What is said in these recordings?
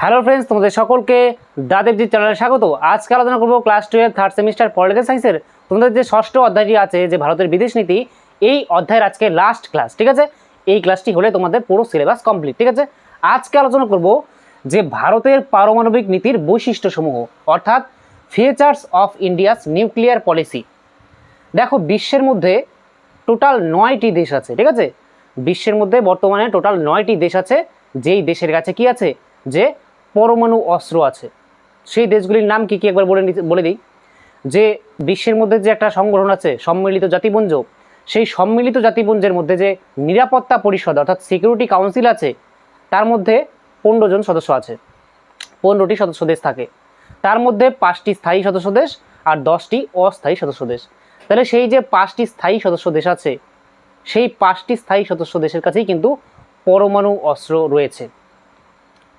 Hello friends তোমাদের সকলকে দাদেবজি চ্যানেলে স্বাগত। আজকে আলোচনা করব class twelve third semester political সায়েন্সের তোমাদের যে ষষ্ঠ অধ্যায়টি আছে, যে ভারতের বিদেশ নীতি, এই অধ্যায়ের আজকে লাস্ট ক্লাস ঠিক আছে? এই ক্লাসটি হলে তোমাদের পুরো সিলেবাস কমপ্লিট ঠিক আছে? আজকে আলোচনা করব যে ভারতের পারমাণবিক নীতির বৈশিষ্ট্যসমূহ, অর্থাৎ features of India's nuclear policy দেখো, বিশ্বের মধ্যে টোটাল নয়টি দেশ আছে, ঠিক আছে? বিশ্বের মধ্যে বর্তমানে টোটাল নয়টি দেশ আছে, যেই দেশের কাছে কি আছে? যে পরমাণু অস্ত্র আছে। সেই দেশগুলির নাম কি কি একবার বলে বলে দিই? যে বিশ্বের মধ্যে যে একটা সংগঠন আছে, সম্মিলিত জাতিপুঞ্জ, সেই সম্মিলিত জাতিপুঞ্জের মধ্যে যে নিরাপত্তা পরিষদ, অর্থাৎ সিকিউরিটি কাউন্সিল আছে, তার মধ্যে পনেরো জন সদস্য আছে। পনেরোটি সদস্য দেশ থাকে। তার মধ্যে পাঁচটি স্থায়ী সদস্য দেশ আর দশটি অস্থায়ী সদস্য দেশ। তাহলে সেই যে পাঁচটি স্থায়ী সদস্য দেশ আছে, সেই পাঁচটি স্থায়ী সদস্য দেশের কাছেই কিন্তু পরমাণু অস্ত্র রয়েছে।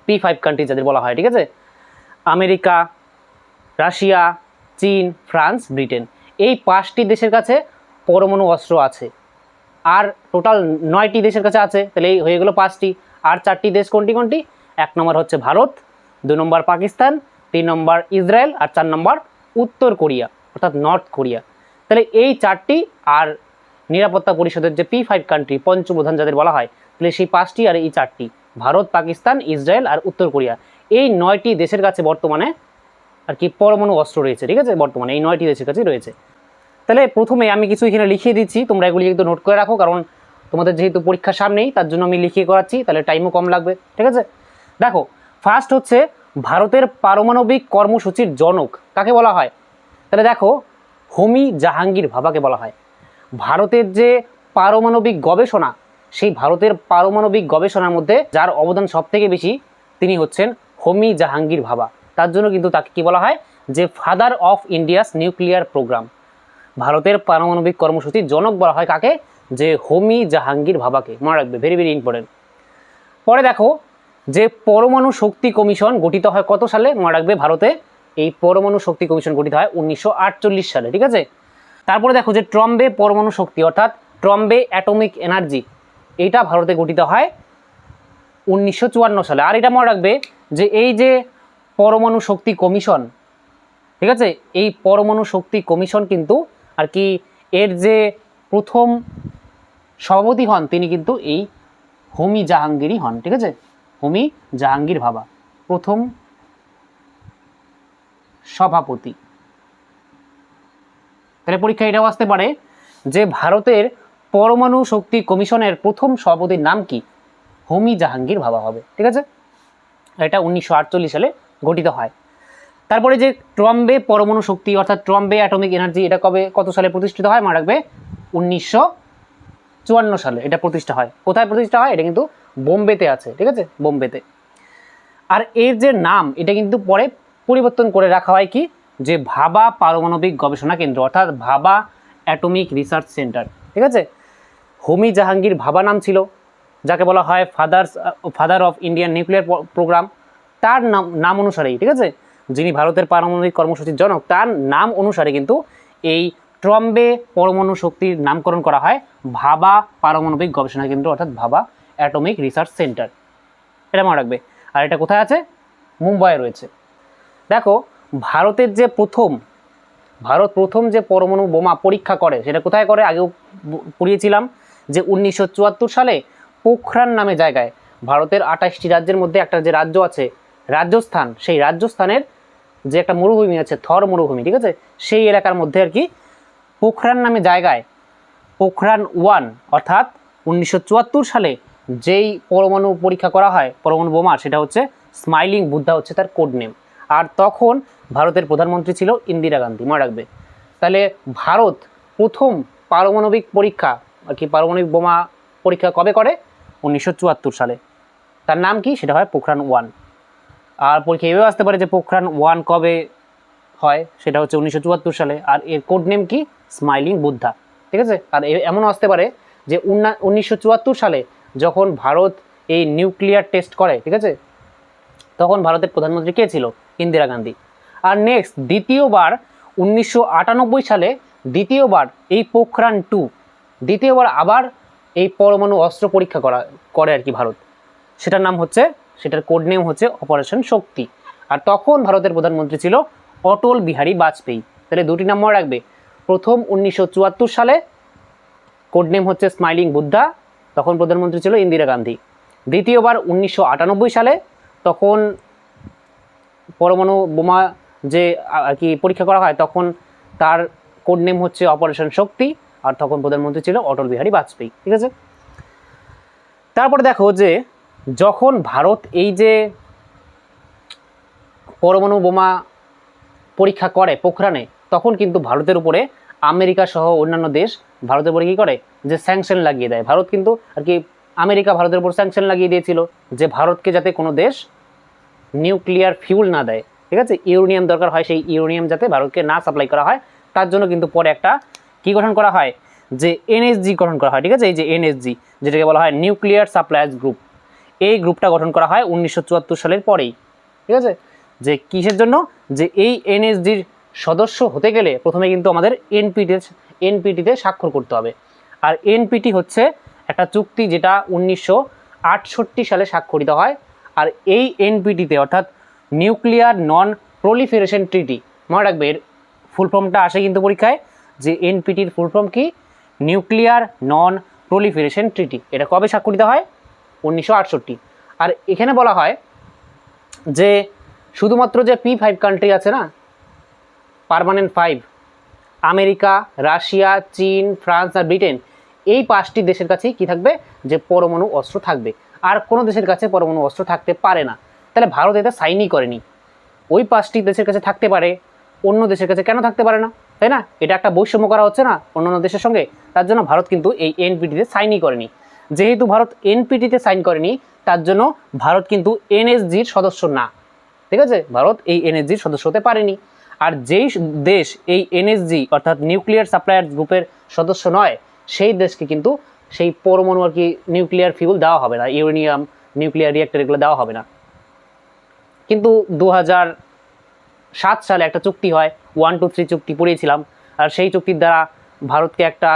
পি ফাইভ কান্ট্রি যাদের বলা হয়, ঠিক আছে? আমেরিকা, রাশিয়া, চীন, ফ্রান্স, ব্রিটেন। এই পাঁচটি দেশের কাছে পরমাণু অস্ত্র আছে। আর টোটাল নয়টি দেশের কাছে আছে, তাহলে এই হয়ে গেলো পাঁচটি। আর চারটি দেশ কোনটি কোনটি? এক নম্বর হচ্ছে ভারত, দু নম্বর পাকিস্তান, তিন নম্বর ইসরায়েল, আর চার নম্বর উত্তর কোরিয়া, অর্থাৎ নর্থ কোরিয়া। তাহলে এই চারটি আর নিরাপত্তা পরিষদের যে পি ফাইভ কান্ট্রি পঞ্চপ্রধান যাদের বলা হয়, তাহলে সেই পাঁচটি আর এই চারটি। ভারত, পাকিস্তান, ইসরায়েল আর উত্তর কোরিয়া। এই নয়টি দেশের কাছে বর্তমানে আর কি পরমাণু অস্ত্র রয়েছে, ঠিক আছে? বর্তমানে এই নয়টি দেশের কাছেই রয়েছে। তাহলে প্রথমে আমি কিছু এখানে লিখিয়ে দিচ্ছি, তোমরা এগুলি একটু নোট করে রাখো, কারণ তোমাদের যেহেতু পরীক্ষা সামনেই, তার জন্য আমি লিখিয়ে করাচ্ছি, তাহলে টাইমও কম লাগবে, ঠিক আছে? দেখো ফার্স্ট হচ্ছে ভারতের পারমাণবিক কর্মসূচির জনক, কাকে বলা হয়? তাহলে দেখো, হোমি জাহাঙ্গীর ভাবাকে বলা হয়। ভারতের যে পারমাণবিক গবেষণা সেই ভারতের পারমাণবিক গবেষণার মধ্যে যার অবদান সবথেকে বেশি, তিনি হচ্ছেন হোমি জাহাঙ্গীর ভাবা। তার জন্য কিন্তু তাকে কি বলা হয়? যে father of India's nuclear programme ভারতের পারমাণবিক কর্মসূচির জনক বলা হয় কাকে? যে হোমি জাহাঙ্গীর ভাবাকে। মনে রাখবে ভেরি ভেরি ইম্পর্টেন্ট পরে দেখো, যে পরমাণু শক্তি কমিশন গঠিত হয় কত সালে? মনে রাখবে ভারতে এই পরমাণু শক্তি কমিশন গঠিত হয় উনিশশো আটচল্লিশ সালে, ঠিক আছে? তারপরে দেখো যে ট্রম্বে পরমাণু শক্তি, অর্থাৎ ট্রম্বে অ্যাটমিক এনার্জি এইটা ভারতে গঠিত হয় উনিশশো চুয়ান্ন সালে। আর এটা মনে রাখবে যে এই যে পরমাণু শক্তি কমিশন, ঠিক আছে? এই পরমাণু শক্তি কমিশন কিন্তু আর কি এর যে প্রথম সভাপতি হন, তিনি কিন্তু এই হোমি জাহাঙ্গীরই হন, ঠিক আছে? হোমি জাহাঙ্গীর ভাবা, প্রথম সভাপতি। তাহলে পরীক্ষা এটাও আসতে পারে যে ভারতের পরমাণু শক্তি কমিশনের প্রথম সভাপতির নাম কি? হোমি জাহাঙ্গীর ভাবা হবে, ঠিক আছে? এটা উনিশশো আটচল্লিশ সালে গঠিত হয়। তারপরে যে ট্রম্বে পরমাণু শক্তি, অর্থাৎ ট্রম্বে অ্যাটমিক এনার্জি এটা কবে, কত সালে প্রতিষ্ঠিত হয়? মনে রাখবে, উনিশশো চুয়ান্ন সালে এটা প্রতিষ্ঠা হয়। কোথায় প্রতিষ্ঠা হয়? এটা কিন্তু বোম্বেতে আছে, ঠিক আছে? বোম্বেতে। আর এর যে নাম, এটা কিন্তু পরে পরিবর্তন করে রাখা হয় কি? যে ভাবা পারমাণবিক গবেষণা কেন্দ্র, অর্থাৎ ভাবা অ্যাটমিক রিসার্চ সেন্টার ঠিক আছে? হোমি জাহাঙ্গীর ভাবা নাম ছিল, যাকে বলা হয় fathers father of Indian nuclear programme তার নাম নাম অনুসারেই, ঠিক আছে? যিনি ভারতের পারমাণবিক কর্মসূচির জনক, তার নাম অনুসারে কিন্তু এই ট্রম্বে পরমাণু শক্তির নামকরণ করা হয় ভাবা পারমাণবিক গবেষণা কেন্দ্র, অর্থাৎ ভাবা অ্যাটমিক রিসার্চ সেন্টার এটা মনে রাখবে। আর এটা কোথায় আছে? মুম্বাইয়ে রয়েছে। দেখো, ভারতের যে প্রথম, ভারত প্রথম যে পরমাণু বোমা পরীক্ষা করে, সেটা কোথায় করে? আগেও পড়িয়েছিলাম। যে উনিশশো চুয়াত্তর সালে পোখরান নামে জায়গায় ভারতের আঠাশটি রাজ্যের মধ্যে একটা যে রাজ্য আছে, রাজস্থান, সেই রাজস্থানের যে একটা মরুভূমি আছে, থর মরুভূমি, ঠিক আছে? সেই এলাকার মধ্যে আর কি পোখরান নামে জায়গায় পোখরান ওয়ান, অর্থাৎ উনিশশো চুয়াত্তর সালে যেই পরমাণু পরীক্ষা করা হয়, পরমাণু বোমা, সেটা হচ্ছে স্মাইলিং বুদ্ধা হচ্ছে তার কোড নেম আর তখন ভারতের প্রধানমন্ত্রী ছিল ইন্দিরা গান্ধী, মনে রাখবে। তাহলে ভারত প্রথম পারমাণবিক পরীক্ষা আর কি পারমাণবিক বোমা পরীক্ষা কবে করে? উনিশশো চুয়াত্তর সালে। তার নাম কি? সেটা হয় পোখরান ওয়ান। আর পরীক্ষা এভাবে আসতে পারে যে পোখরান ওয়ান কবে হয়? সেটা হচ্ছে উনিশশো চুয়াত্তর সালে। আর এর কোড নেম কি? স্মাইলিং বুদ্ধা। ঠিক আছে? আর এ- এমনও আসতে পারে যে উনিশশো চুয়াত্তর সালে যখন ভারত এই নিউক্লিয়ার টেস্ট করে, ঠিক আছে? তখন ভারতের প্রধানমন্ত্রী কে ছিল? ইন্দিরা গান্ধী। আর নেক্সট দ্বিতীয়বার উনিশশো আটানব্বই সালে দ্বিতীয়বার এই পোখরান টু দ্বিতীয়বার আবার এই পরমাণু অস্ত্র পরীক্ষা করা, করে আর কি ভারত। সেটার নাম হচ্ছে, সেটার কোড নেম হচ্ছে অপারেশন শক্তি আর তখন ভারতের প্রধানমন্ত্রী ছিল অটল বিহারী বাজপেয়ী। তাহলে দুটি নাম মনে রাখবে। প্রথম উনিশশো চুয়াত্তর সালে কোড নেম হচ্ছে স্মাইলিং বুদ্ধা তখন প্রধানমন্ত্রী ছিল ইন্দিরা গান্ধী। দ্বিতীয়বার উনিশশো আটানব্বই সালে তখন পরমাণু বোমা যে আর কি পরীক্ষা করা হয়, তখন তার কোড নেম হচ্ছে অপারেশন শক্তি আর তখন প্রধানমন্ত্রী ছিল অটল বিহারী বাজপেয়ী, ঠিক আছে? তারপরে দেখো যে যখন ভারত এই যে পরমাণু বোমা পরীক্ষা করে পোখরানে, তখন কিন্তু ভারতের উপরে আমেরিকা সহ অন্যান্য দেশ ভারতের উপরে কী করে? যে স্যাংশন লাগিয়ে দেয়। ভারত কিন্তু আর কি আমেরিকা ভারতের উপর স্যাংশন লাগিয়ে দিয়েছিল যে ভারতকে যাতে কোনো দেশ নিউক্লিয়ার ফিউল না দেয়, ঠিক আছে? ইউরেনিয়াম দরকার হয় সেই ইউরেনিয়াম যাতে ভারতকে না সাপ্লাই করা হয়, তার জন্য কিন্তু পরে একটা কি গঠন করা হয়? যে এনএসজি গঠন করা হয়, ঠিক আছে? এই যে এনএসজি যেটাকে বলা হয় নিউক্লিয়ার সাপ্লায়ার্স গ্রুপ এই গ্রুপটা গঠন করা হয় উনিশশো চুয়াত্তর সালের পরেই, ঠিক আছে? যে কিসের জন্য? যে এই এনএসজির সদস্য হতে গেলে প্রথমে কিন্তু আমাদের এনপিটি এনপিটিতে স্বাক্ষর করতে হবে। আর এনপিটি হচ্ছে একটা চুক্তি যেটা উনিশশো আটষট্টি সালে স্বাক্ষরিত হয়। আর এই এনপিটিতে অর্থাৎ নিউক্লিয়ার নন প্রলিফারেশন ট্রিটি মনে রাখবে, এর ফুল ফর্মটা আসে কিন্তু পরীক্ষায়। যে এনপিটির ফুল ফর্ম কি? নিউক্লিয়ার নন প্রলিফারেশন ট্রিটি এটা কবে স্বাক্ষরিত হয়? উনিশশো আটষট্টি। আর এখানে বলা হয় যে শুধুমাত্র যে পি ফাইভ কান্ট্রি আছে না পারমানেন্ট ফাইভ আমেরিকা, রাশিয়া, চীন, ফ্রান্স আর ব্রিটেন, এই পাঁচটি দেশের কাছেই কি থাকবে? যে পরমাণু অস্ত্র থাকবে। আর কোনো দেশের কাছে পরমাণু অস্ত্র থাকতে পারে না। তাহলে ভারত এটা সাইনই করেনি। ওই পাঁচটি দেশের কাছে থাকতে পারে, অন্য দেশের কাছে কেন থাকতে পারে না? তাই না? এটা একটা বৈষম্য করা হচ্ছে না অন্যান্য দেশের সঙ্গে। তার জন্য ভারত কিন্তু এই এনপিটিতে সাইনই করেনি। যেহেতু ভারত এনপিটিতে সাইন করেনি, তার জন্য ভারত কিন্তু এনএসজির সদস্য না। ঠিক আছে? ভারত এই এনএসজির সদস্য হতে পারেনি। আর যেই দেশ এই এনএসজি অর্থাৎ নিউক্লিয়ার সাপ্লায়ার গ্রুপের সদস্য নয়, সেই দেশকে কিন্তু সেই পরমাণু আর কি নিউক্লিয়ার ফিউল দেওয়া হবে না। ইউরেনিয়াম নিউক্লিয়ার রিয়েক্টর এগুলো দেওয়া হবে না। কিন্তু দু হাজার সাত সালে একটা চুক্তি হয় ওয়ান টু থ্রি চুক্তি পড়িয়েছিলাম। আর সেই চুক্তির দ্বারা ভারতকে একটা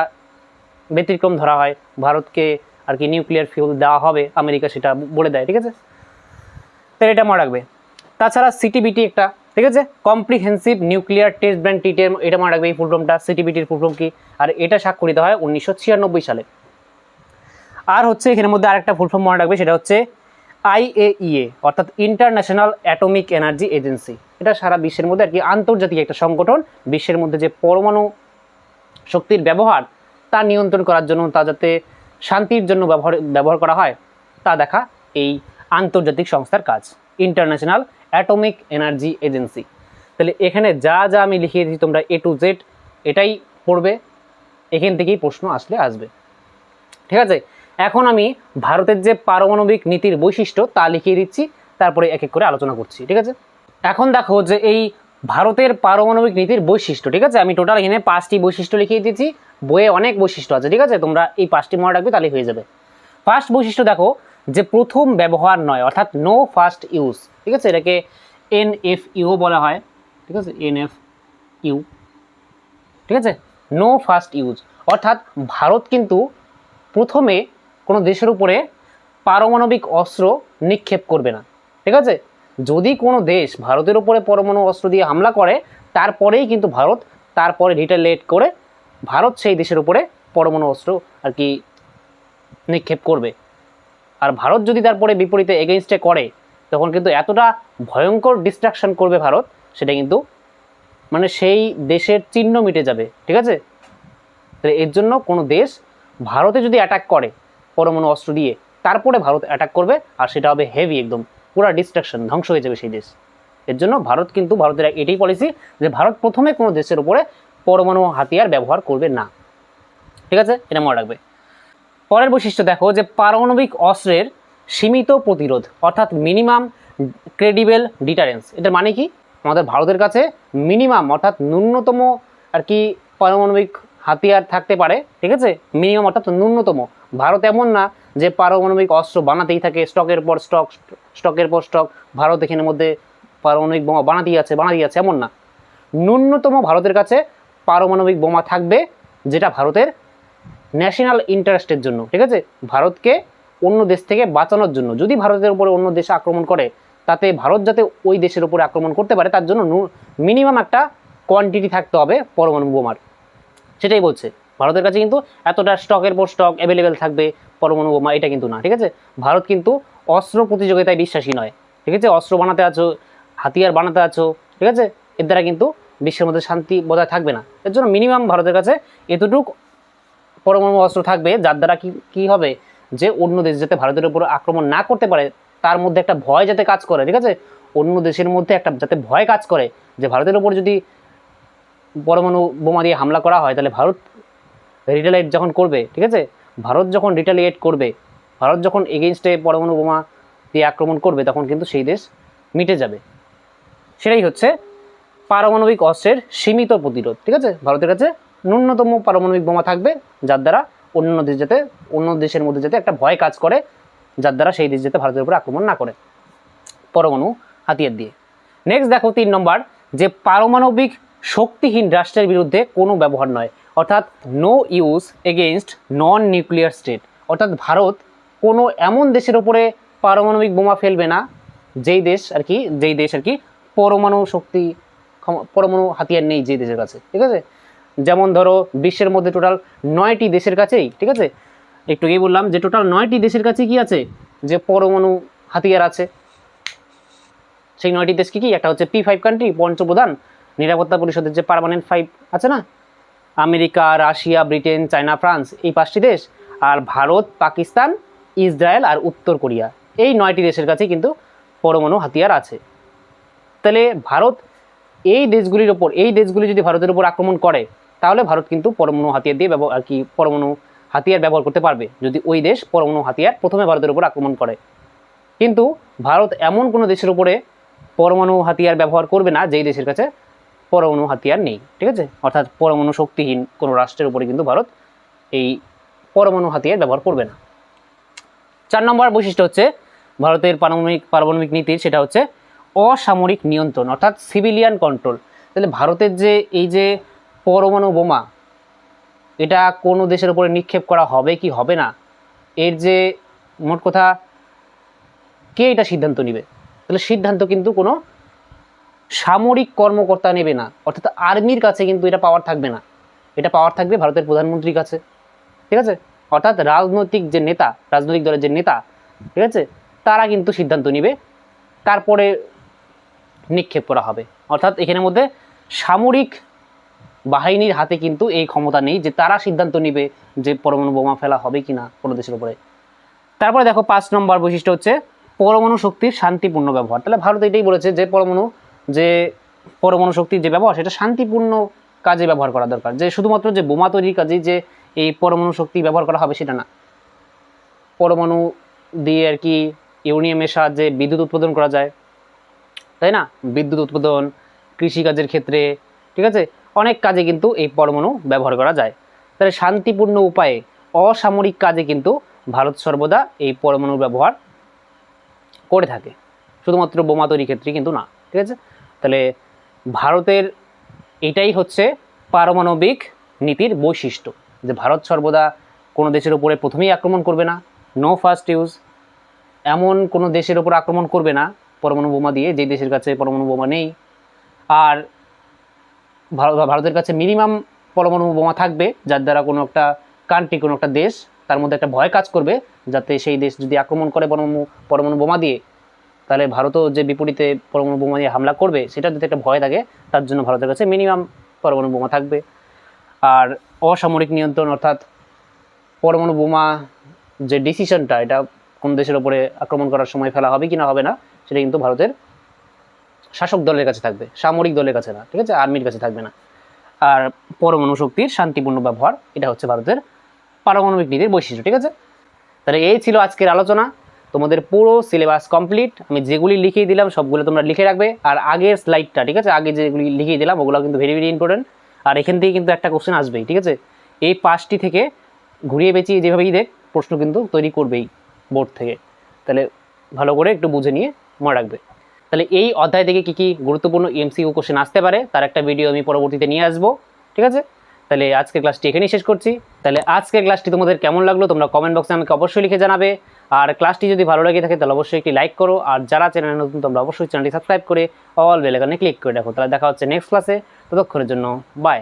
ব্যতিক্রম ধরা হয়। ভারতকে আর কি নিউক্লিয়ার ফিউল দেওয়া হবে, আমেরিকা সেটা বলে দেয়, ঠিক আছে? তাহলে এটা মনে রাখবে। তাছাড়া সিটিবিটি একটা, ঠিক আছে? কম্প্রিহেন্সিভ নিউক্লিয়ার টেস্ট ব্যান্ড টিটের এটা মনে রাখবে এই ফুলফর্মটা সিটিবিটির ফুলফর্ম কি? আর এটা স্বাক্ষরিত হয় উনিশশো ছিয়ানব্বই সালে। আর হচ্ছে এখানের মধ্যে আরেকটা ফুলফর্ম মনে রাখবে, সেটা হচ্ছে আইএইএ অর্থাৎ ইন্টারন্যাশনাল অ্যাটমিক এনার্জি এজেন্সি এটা সারা বিশ্বের মধ্যে আর কি আন্তর্জাতিক একটা সংগঠন। বিশ্বের মধ্যে যে পরমাণু শক্তির ব্যবহার, তা নিয়ন্ত্রণ করার জন্য, তা যাতে শান্তির জন্য ব্যবহার ব্যবহার করা হয়, তা দেখা এই আন্তর্জাতিক সংস্থার কাজ। ইন্টারন্যাশনাল অ্যাটমিক এনার্জি এজেন্সি তাহলে এখানে যা যা আমি লিখিয়ে দিচ্ছি তোমরা এ টু জেড এটাই পড়বে। এখান থেকেই প্রশ্ন আসলে আসবে। ঠিক আছে? এখন আমি ভারতের যে পারমাণবিক নীতির বৈশিষ্ট্য, তা লিখিয়ে দিচ্ছি, তারপরে এক এক করে আলোচনা করছি। ঠিক আছে? এখন দেখো যে এই ভারতের পারমাণবিক নীতির বৈশিষ্ট্য, ঠিক আছে? আমি টোটাল এখানে পাঁচটি বৈশিষ্ট্য লিখিয়ে দিয়েছি। বইয়ে অনেক বৈশিষ্ট্য আছে, ঠিক আছে? তোমরা এই পাঁচটি মনে রাখবে তাহলে হয়ে যাবে। ফার্স্ট বৈশিষ্ট্য দেখো যে প্রথম ব্যবহার নয়, অর্থাৎ নো ফার্স্ট ইউজ ঠিক আছে? এটাকে এন এফ ইউ বলা হয়, ঠিক আছে? এন এফ ইউ ঠিক আছে? নো ফার্স্ট ইউজ অর্থাৎ ভারত কিন্তু প্রথমে কোনো দেশের উপরে পারমাণবিক অস্ত্র নিক্ষেপ করবে না, ঠিক আছে? যদি কোনো দেশ ভারতের উপরে পরমাণু অস্ত্র দিয়ে হামলা করে, তারপরেই কিন্তু ভারত তারপরে রিটালেট করে ভারত সেই দেশের উপরে পরমাণু অস্ত্র আর কি নিক্ষেপ করবে। আর ভারত যদি তারপরে বিপরীতে এগেনস্টে করে, তখন কিন্তু এতটা ভয়ঙ্কর ডিস্ট্রাকশন করবে ভারত, সেটা কিন্তু মানে সেই দেশের চিহ্ন মিটে যাবে, ঠিক আছে? তাহলে এর জন্য কোনো দেশ ভারতে যদি অ্যাটাক করে পরমাণু অস্ত্র দিয়ে, তারপরে ভারত অ্যাটাক করবে, আর সেটা হবে হেভি একদম। পুরো ডিস্ট্রাকশন ধ্বংস হয়ে যাবে সেই দেশ। এর জন্য ভারত কিন্তু ভারতের এটাই পলিসি যে ভারত প্রথমে কোনো দেশের উপরে পরমাণু হাতিয়ার ব্যবহার করবে না। ঠিক আছে? এটা মনে রাখবে। পরের বৈশিষ্ট্য দেখো যে পারমাণবিক অস্ত্রের সীমিত প্রতিরোধ, অর্থাৎ মিনিমাম ক্রেডিবেল ডিটারেন্স এটার মানে কি? আমাদের ভারতের কাছে মিনিমাম অর্থাৎ ন্যূনতম আর কি পারমাণবিক হাতিয়ার থাকতে পারে। ঠিক আছে? মিনিমাম অর্থাৎ ন্যূনতম। ভারত এমন না যে পারমাণবিক অস্ত্র বানাতেই থাকে, স্টকের পর স্টক, স্টকের পর স্টক। ভারত এখানের মধ্যে পারমাণবিক বোমা বানাতেই আছে বানাতেই আছে, এমন না। ন্যূনতম ভারতের কাছে পারমাণবিক বোমা থাকবে, যেটা ভারতের ন্যাশনাল ইন্টারেস্টের জন্য, ঠিক আছে? ভারতকে অন্য দেশ থেকে বাঁচানোর জন্য। যদি ভারতের উপরে অন্য দেশে আক্রমণ করে, তাতে ভারত যাতে ওই দেশের উপরে আক্রমণ করতে পারে, তার জন্য মিনিমাম একটা কোয়ান্টিটি থাকতে হবে পরমাণু বোমার। সেটাই বলছে। ভারতের কাছে কিন্তু এতটা স্টকের পর স্টক অ্যাভেলেবেল থাকবে পরমাণু বোমা, এটা কিন্তু না, ঠিক আছে? ভারত কিন্তু অস্ত্র প্রতিযোগিতায় বিশ্বাসী নয়, ঠিক আছে? অস্ত্র বানাতে আছো, হাতিয়ার বানাতে আছো, ঠিক আছে? এর দ্বারা কিন্তু বিশ্বের মধ্যে শান্তি বজায় থাকবে না। এর জন্য মিনিমাম ভারতের কাছে এতটুকু পরমাণু অস্ত্র থাকবে, যার দ্বারা কি, কী হবে? যে অন্য দেশ যাতে ভারতের উপর আক্রমণ না করতে পারে, তার মধ্যে একটা ভয় যাতে কাজ করে, ঠিক আছে? অন্য দেশের মধ্যে একটা যাতে ভয় কাজ করে, যে ভারতের উপর যদি পরমাণু বোমা দিয়ে হামলা করা হয়, তাহলে ভারত রিটালিয়েট যখন করবে, ঠিক আছে? ভারত যখন রিটালিয়েট করবে, ভারত যখন এগেনস্টে পরমাণু বোমা দিয়ে আক্রমণ করবে, তখন কিন্তু সেই দেশ মিটে যাবে। সেটাই হচ্ছে পারমাণবিক অস্ত্রের সীমিত প্রতিরোধ, ঠিক আছে? ভারতের কাছে ন্যূনতম পারমাণবিক বোমা থাকবে, যার দ্বারা অন্য দেশ যাতে, অন্য দেশের মধ্যে যাতে একটা ভয় কাজ করে, যার দ্বারা সেই দেশ যাতে ভারতের উপর আক্রমণ না করে, পরমাণু হাতিয়ার দিয়ে। নেক্সট দেখো তিন নম্বর, যে পারমাণবিক শক্তিহীন রাষ্ট্রের বিরুদ্ধে কোনো ব্যবহার নয়। অর্থাৎ no use against non nuclear state অর্থাৎ ভারত কোনো এমন দেশের ওপরে পারমাণবিক বোমা ফেলবে না, যেই দেশ আর কি, যেই দেশ আর কি পরমাণু শক্তি পরমাণু হাতিয়ার নেই যে দেশের কাছে, ঠিক আছে? যেমন ধরো বিশ্বের মধ্যে টোটাল নয়টি দেশের কাছেই, ঠিক আছে? একটু আগেই বললাম যে টোটাল নয়টি দেশের কাছে কি আছে? যে পরমাণু হাতিয়ার আছে। সেই নয়টি দেশ কি কি? একটা হচ্ছে পি ফাইভ কান্ট্রি পঞ্চপ্রধান, নিরাপত্তা পরিষদের যে পার্মানেন্ট ফাইভ আছে না? America, Russia, Britain, China, France এই পাঁচটি দেশ আর ভারত, পাকিস্তান, ইসরায়েল আর উত্তর কোরিয়া। এই নয়টি দেশের কাছে কিন্তু পরমাণু হাতিয়ার আছে। তাহলে ভারত এই দেশগুলির ওপর, এই দেশগুলি যদি ভারতের উপর আক্রমণ করে, তাহলে ভারত কিন্তু পরমাণু হাতিয়ার দিয়ে ব্যবহার আর কি পরমাণু হাতিয়ার ব্যবহার করতে পারবে। যদি ওই দেশ পরমাণু হাতিয়ার প্রথমে ভারতের উপর আক্রমণ করে। কিন্তু ভারত এমন কোনো দেশের উপরে পরমাণু হাতিয়ার ব্যবহার করবে না, যেই দেশের কাছে পরমাণু হাতিয়ার নেই, ঠিক আছে? অর্থাৎ পরমাণু শক্তিহীন কোনো রাষ্ট্রের উপরে কিন্তু ভারত এই পরমাণু হাতিয়ার ব্যবহার করবে না। চার নম্বর বৈশিষ্ট্য হচ্ছে ভারতের পারমাণবিক পারমাণবিক নীতির, সেটা হচ্ছে অসামরিক নিয়ন্ত্রণ, অর্থাৎ সিভিলিয়ান কন্ট্রোল। তাহলে ভারতের যে এই যে পরমাণু বোমা, এটা কোনো দেশের উপরে নিক্ষেপ করা হবে কি হবে না? এর যে মোট কথা, কে এটা সিদ্ধান্ত নেবে? তাহলে সিদ্ধান্ত কিন্তু কোনো সামরিক কর্মকর্তা নেবে না। অর্থাৎ আর্মির কাছে কিন্তু এটা পাওয়ার থাকবে না। এটা পাওয়ার থাকবে ভারতের প্রধানমন্ত্রীর কাছে। ঠিক আছে? অর্থাৎ রাজনৈতিক যে নেতা, রাজনৈতিক দলের যে নেতা, ঠিক আছে? তারা কিন্তু সিদ্ধান্ত নেবে। তারপরে নিক্ষেপ করা হবে। অর্থাৎ এখানের মধ্যে সামরিক বাহিনীর হাতে কিন্তু এই ক্ষমতা নেই যে তারা সিদ্ধান্ত নেবে যে পরমাণু বোমা ফেলা হবে কি না কোনো দেশের উপরে। তারপরে দেখো পাঁচ নম্বর বৈশিষ্ট্য হচ্ছে পরমাণু শক্তির শান্তিপূর্ণ ব্যবহার। তাহলে ভারত এটাই বলেছে যে পরমাণু যে পরমাণু শক্তির যে ব্যবহার, সেটা শান্তিপূর্ণ কাজে ব্যবহার করা দরকার। যে শুধুমাত্র যে বোমা তৈরির কাজে যে এই পরমাণু শক্তি ব্যবহার করা হবে, সেটা না। পরমাণু দিয়ে আর কি ইউনিয়ামের সাহায্যে বিদ্যুৎ উৎপাদন করা যায়, তাই না? বিদ্যুৎ উৎপাদন, কৃষিকাজের ক্ষেত্রে, ঠিক আছে? অনেক কাজে কিন্তু এই পরমাণু ব্যবহার করা যায়। তাহলে শান্তিপূর্ণ উপায়ে, অসামরিক কাজে কিন্তু ভারত সর্বদা এই পরমাণুর ব্যবহার করে থাকে। শুধুমাত্র বোমা তৈরির ক্ষেত্রে কিন্তু না, ঠিক আছে? তাহলে ভারতের এটাই হচ্ছে পারমাণবিক নীতির বৈশিষ্ট্য যে ভারত সর্বদা কোনো দেশের উপরে প্রথমেই আক্রমণ করবে না নো ফার্স্ট ইউজ এমন কোনো দেশের উপর আক্রমণ করবে না, পরমাণু বোমা দিয়ে, যেই দেশের কাছে পরমাণু বোমা নেই। আর ভারত ভারতের কাছে মিনিমাম পরমাণু বোমা থাকবে, যার দ্বারা কোনো একটা কান্ট্রি কোনো একটা দেশ তার মধ্যে একটা ভয় কাজ করবে, যাতে সেই দেশ যদি আক্রমণ করে পরমাণু পরমাণু বোমা দিয়ে তাহলে ভারতও যে বিপরীতে পরমাণু বোমা দিয়ে হামলা করবে, সেটা যদি একটা ভয় থাকে, তার জন্য ভারতের কাছে মিনিমাম পরমাণু বোমা থাকবে। আর অসামরিক নিয়ন্ত্রণ অর্থাৎ পরমাণু বোমা যে ডিসিশনটা এটা কোন দেশের ওপরে আক্রমণ করার সময় ফেলা হবে কি না হবে না, সেটা কিন্তু ভারতের শাসক দলের কাছে থাকবে, সামরিক দলের কাছে না, ঠিক আছে? আর্মির কাছে থাকবে না। আর পরমাণু শক্তির শান্তিপূর্ণ ব্যবহার, এটা হচ্ছে ভারতের পারমাণবিক নীতির বৈশিষ্ট্য, ঠিক আছে? তাহলে এই ছিল আজকের আলোচনা। তোমাদের পুরো সিলেবাস কমপ্লিট আমি যেগুলি লিখিয়ে দিলাম, সবগুলো তোমরা লিখে রাখবে। আর আগের স্লাইডটা ঠিক আছে? আগে যেগুলি লিখিয়ে দিলাম, ওগুলো কিন্তু ভেরি ভেরি ইম্পর্টেন্ট আর এখান থেকে কিন্তু একটা কোশ্চেন আসবেই, ঠিক আছে? এই পাঁচটি থেকে ঘুরিয়ে পেঁচিয়ে যেভাবেই দেখ, প্রশ্ন কিন্তু তৈরি করবেই বোর্ড থেকে। তাহলে ভালো করে একটু বুঝে নিয়ে মনে রাখবে। তাহলে এই অধ্যায় থেকে কী কী গুরুত্বপূর্ণ এমসিকিউ কোশ্চেন আসতে পারে, তার একটা ভিডিও আমি পরবর্তীতে নিয়ে আসব, ঠিক আছে? তাহলে আজকের ক্লাসটি এখানেই শেষ করছি। তাহলে আজকের ক্লাসটি তোমাদের কেমন লাগল, তোমরা কমেন্ট বক্সে আমাকে অবশ্যই লিখে জানাবে। আর ক্লাসটি যদি ভালো লাগে থাকে, তাহলে অবশ্যই একটি লাইক করো। আর যারা চ্যানেলে নতুন, তোমরা অবশ্যই চ্যানেলটি সাবস্ক্রাইব করে অল বেলেকানে ক্লিক করে রাখো তাহলে দেখা হচ্ছে নেক্সট ক্লাসে ততক্ষণের জন্য বাই